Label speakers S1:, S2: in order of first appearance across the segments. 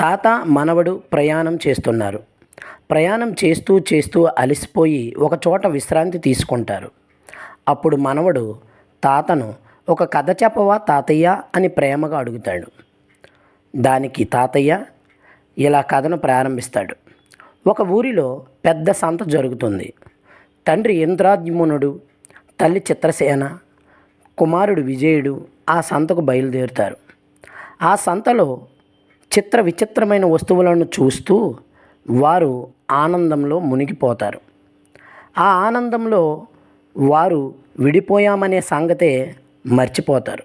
S1: తాత మనవడు ప్రయాణం చేస్తున్నారు. ప్రయాణం చేస్తూ చేస్తూ అలసిపోయి ఒక చోట విశ్రాంతి తీసుకుంటారు. అప్పుడు మనవడు తాతను ఒక కథ చెప్పవా తాతయ్య అని ప్రేమగా అడుగుతాడు. దానికి తాతయ్య ఇలా కథను ప్రారంభిస్తాడు. ఒక ఊరిలో పెద్ద సంత జరుగుతుంది. తండ్రి ఇంద్రాద్యుమ్నుడు తల్లి చిత్రసేన కుమారుడు విజయుడు ఆ సంతకు బయలుదేరుతారు. ఆ సంతలో చిత్ర విచిత్రమైన వస్తువులను చూస్తూ వారు ఆనందంలో మునిగిపోతారు. ఆ ఆనందంలో వారు విడిపోయామనే సంగతే మర్చిపోతారు.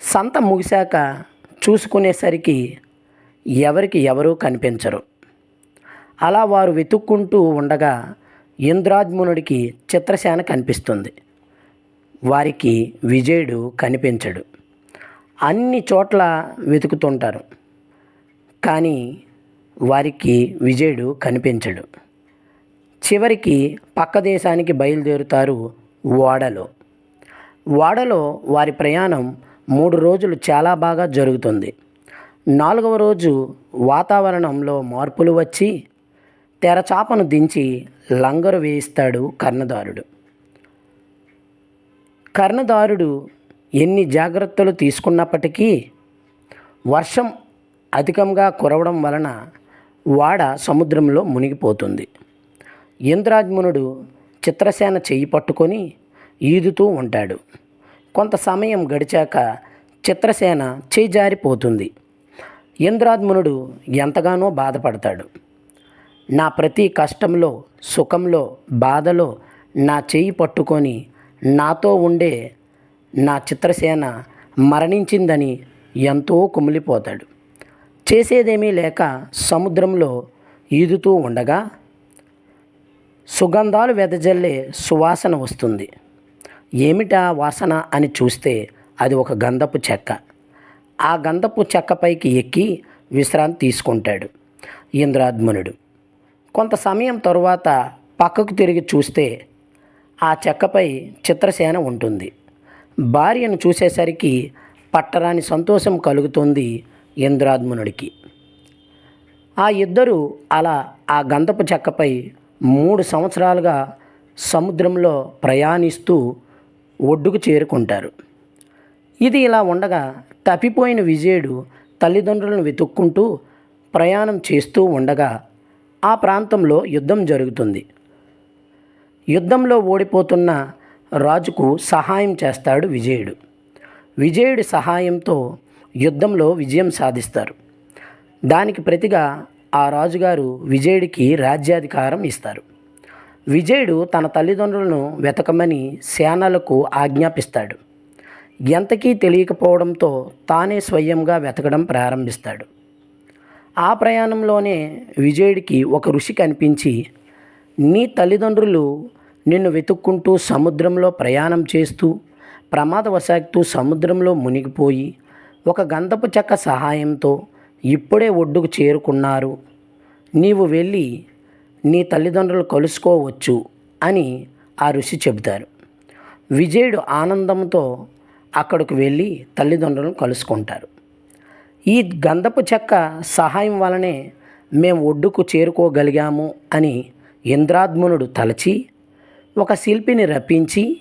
S1: సంత ముగిశాక చూసుకునేసరికి ఎవరికి ఎవరూ కనిపించరు. అలా వారు వెతుక్కుంటూ ఉండగా ఇంద్రాజ్మునుడికి చిత్రసేన కనిపిస్తుంది. వారికి విజయుడు కనిపించడు. అన్ని చోట్ల వెతుకుతుంటారు. కానీ వారికి విజయుడు కనిపించడు. చివరికి పక్క దేశానికి బయలుదేరుతారు ఓడలో. ఓడలో వారి ప్రయాణం మూడు రోజులు చాలా బాగా జరుగుతుంది. నాలుగవ రోజు వాతావరణంలో మార్పులు వచ్చి తెరచాపను దించి లంగరు వేయిస్తాడు కర్ణదారుడు కర్ణదారుడు ఎన్ని జాగ్రత్తలు తీసుకున్నప్పటికీ వర్షం అధికంగా కురవడం వలన వాడ సముద్రంలో మునిగిపోతుంది. ఇంద్రాజ్మునుడు చిత్రసేన చేయి పట్టుకొని ఈదుతూ ఉంటాడు. కొంత సమయం గడిచాక చిత్రసేన చేయి జారిపోతుంది. ఇంద్రాజ్మునుడు ఎంతగానో బాధపడతాడు. నా ప్రతి కష్టంలో సుఖంలో బాధలో నా చేయి పట్టుకొని నాతో ఉండే నా చిత్రసేన మరణించిందని ఎంతో కుమిలిపోతాడు. చేసేదేమీ లేక సముద్రంలో ఈదుతూ ఉండగా సుగంధాలు వెదజల్లే సువాసన వస్తుంది. ఏమిటా వాసన అని చూస్తే అది ఒక గంధపు చెక్క. ఆ గంధపు చెక్కపైకి ఎక్కి విశ్రాంతి తీసుకుంటాడు ఇంద్రాద్మునుడు. కొంత సమయం తరువాత పక్కకు తిరిగి చూస్తే ఆ చెక్కపై చిత్రసేన ఉంటుంది. భార్యను చూసేసరికి పట్టరాని సంతోషం కలుగుతుంది ఇంద్రాద్మునుడికి. ఆ ఇద్దరు అలా ఆ గంధపు చెక్కపై మూడు సంవత్సరాలుగా సముద్రంలో ప్రయాణిస్తూ ఒడ్డుకు చేరుకుంటారు. ఇది ఇలా ఉండగా తప్పిపోయిన విజయుడు తల్లిదండ్రులను వెతుక్కుంటూ ప్రయాణం చేస్తూ ఉండగా ఆ ప్రాంతంలో యుద్ధం జరుగుతుంది. యుద్ధంలో ఓడిపోతున్న రాజుకు సహాయం చేస్తాడు విజయుడు. విజయుడి సహాయంతో యుద్ధంలో విజయం సాధిస్తారు. దానికి ప్రతిగా ఆ రాజుగారు విజయుడికి రాజ్యాధికారం ఇస్తారు. విజయుడు తన తల్లిదండ్రులను వెతకమని సేనలకు ఆజ్ఞాపిస్తాడు. ఎంతకీ తెలియకపోవడంతో తానే స్వయంగా వెతకడం ప్రారంభిస్తాడు. ఆ ప్రయాణంలోనే విజయుడికి ఒక ఋషి కనిపించి నీ తల్లిదండ్రులు నిన్ను వెతుక్కుంటూ సముద్రంలో ప్రయాణం చేస్తూ ప్రమాదవశాత్తు సముద్రంలో మునిగిపోయి ఒక గంధపు చెక్క సహాయంతో ఇప్పుడే ఒడ్డుకు చేరుకున్నారు. నీవు వెళ్ళి నీ తల్లిదండ్రులు కలుసుకోవచ్చు అని ఆ ఋషి చెబుతారు. విజయుడు ఆనందంతో అక్కడికి వెళ్ళి తల్లిదండ్రులను కలుసుకుంటారు. ఈ గంధపు చెక్క సహాయం వలనే మేము ఒడ్డుకు చేరుకోగలిగాము అని ఇంద్రాద్మునుడు తలచి ఒక శిల్పిని రప్పించి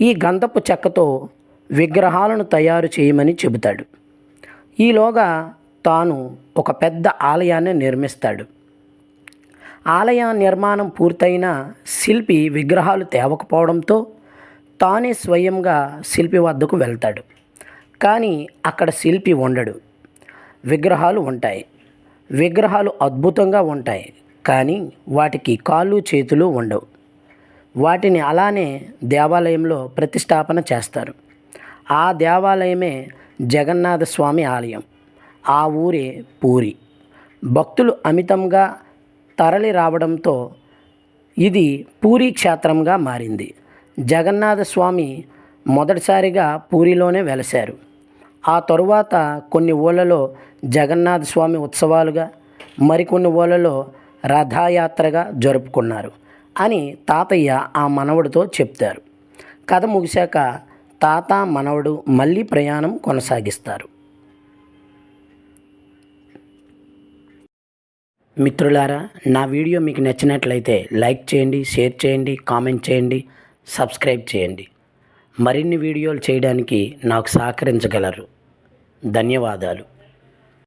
S1: ఈ గంధపు చెక్కతో విగ్రహాలను తయారు చేయమని చెబుతాడు. ఈలోగా తాను ఒక పెద్ద ఆలయాన్ని నిర్మిస్తాడు. ఆలయ నిర్మాణం పూర్తయిన శిల్పి విగ్రహాలు తేవకపోవడంతో తానే స్వయంగా శిల్పి వద్దకు వెళ్తాడు. కానీ అక్కడ శిల్పి ఉండడు. విగ్రహాలు ఉంటాయి. విగ్రహాలు అద్భుతంగా ఉంటాయి. కానీ వాటికి కాళ్ళు చేతులు ఉండవు. వాటిని అలానే దేవాలయంలో ప్రతిష్టాపన చేస్తారు. ఆ దేవాలయమే జగన్నాథ స్వామి ఆలయం. ఆ ఊరే పూరి. భక్తులు అమితంగా తరలి రావడంతో ఇది పూరి క్షేత్రంగా మారింది. జగన్నాథ స్వామి మొదటిసారిగా పూరిలోనే వెలశారు. ఆ తరువాత కొన్ని ఊళ్ళలో జగన్నాథ స్వామి ఉత్సవాలుగా మరికొన్ని ఊళ్ళలో రథయాత్రగా జరుపుకున్నారు. అని తాతయ్య ఆ మనవడితో చెప్తారు. కథ ముగిశాక తాత మనవడు మళ్ళీ ప్రయాణం కొనసాగిస్తారు. మిత్రులారా నా వీడియో మీకు నచ్చినట్లయితే లైక్ చేయండి షేర్ చేయండి కామెంట్ చేయండి సబ్స్క్రైబ్ చేయండి. మరిన్ని వీడియోలు చేయడానికి నాకు సహకరించగలరు. ధన్యవాదాలు.